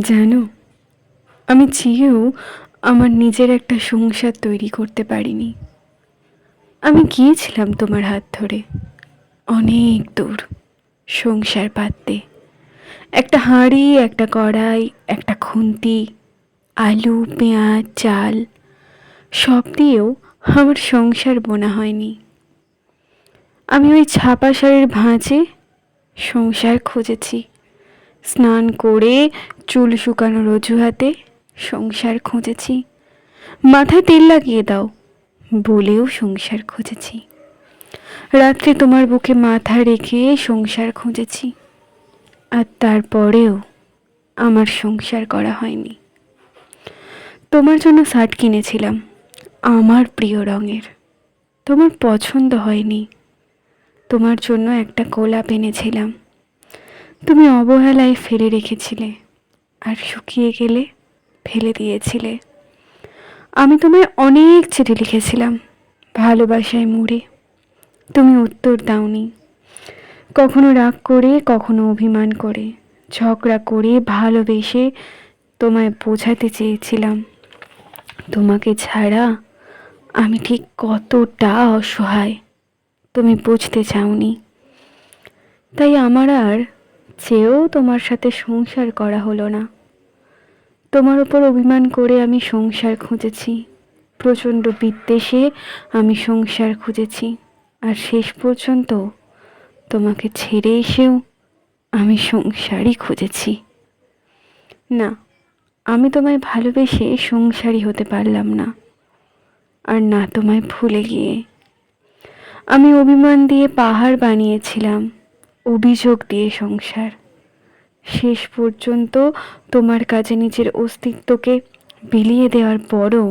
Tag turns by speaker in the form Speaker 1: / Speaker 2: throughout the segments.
Speaker 1: জানো, আমি চেয়েও আমার নিজের একটা সংসার তৈরি করতে পারিনি। আমি গিয়েছিলাম তোমার হাত ধরে, অনেক দূর সংসার পাততে। একটা হাঁড়ি, একটা কড়াই, একটা খুন্তি, আলু, পেঁয়াজ, চাল, সব দিয়েও আমার সংসার বোনা হয়নি। আমি ওই ছাপা শাড়ির ভাঁজে সংসার খুঁজেছি। স্নান করে চুল শুকানোর অজুহাতে সংসার খুঁজেছি। মাথায় তেল লাগিয়ে দাও, বলেও সংসার খুঁজেছি। রাত্রে তোমার বুকে মাথা রেখে সংসার খুঁজেছি, আর তারপরেও আমার সংসার করা হয়নি। তোমার জন্য শার্ট কিনেছিলাম, আমার প্রিয় রঙের। তোমার পছন্দ হয়নি, তোমার জন্য একটা গোলাপ এনেছিলাম। তুমি অবহেলায় ফেলে রেখেছিলে আর শুকিয়ে গেলে ফেলে দিয়েছিলে। আমি তোমায় অনেক চিঠি লিখেছিলাম ভালোবাসায় মুড়ে। তুমি উত্তর দাওনি। কখনো রাগ করে, কখনো অভিমান করে। ঝগড়া করে, ভালোবেসে তোমায় বোঝাতে চেয়েছিলাম। তোমাকে ছাড়া আমি ঠিক কতটা অসহায়, তুমি বুঝতে চাওনি। তাই আমার আর চেয়েও তোমার সাথে সংসার করা হলো না। তোমার ওপর অভিমান করে আমি সংসার খুঁজেছি। প্রচণ্ড বিদ্বেষে আমি সংসার খুঁজেছি। আর শেষ পর্যন্ত তোমাকে ছেড়ে এসেও আমি সংসারই খুঁজেছি। না, আমি তোমায় ভালোবেসে সংসারী হতে পারলাম না। আর না তোমায় ভুলে গিয়ে। আমি অভিমান দিয়ে পাহাড় বানিয়েছিলাম। অভিযোগ দিয়ে সংসার শেষ পর্যন্ত তোমার কাছে নিজের অস্তিত্বকে বিলিয়ে দেওয়ার পরও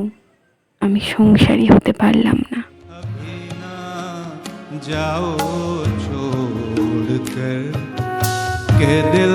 Speaker 1: আমি সংসারী হতে পারলাম না
Speaker 2: अभी ना जाओ छोड़ कर के दिल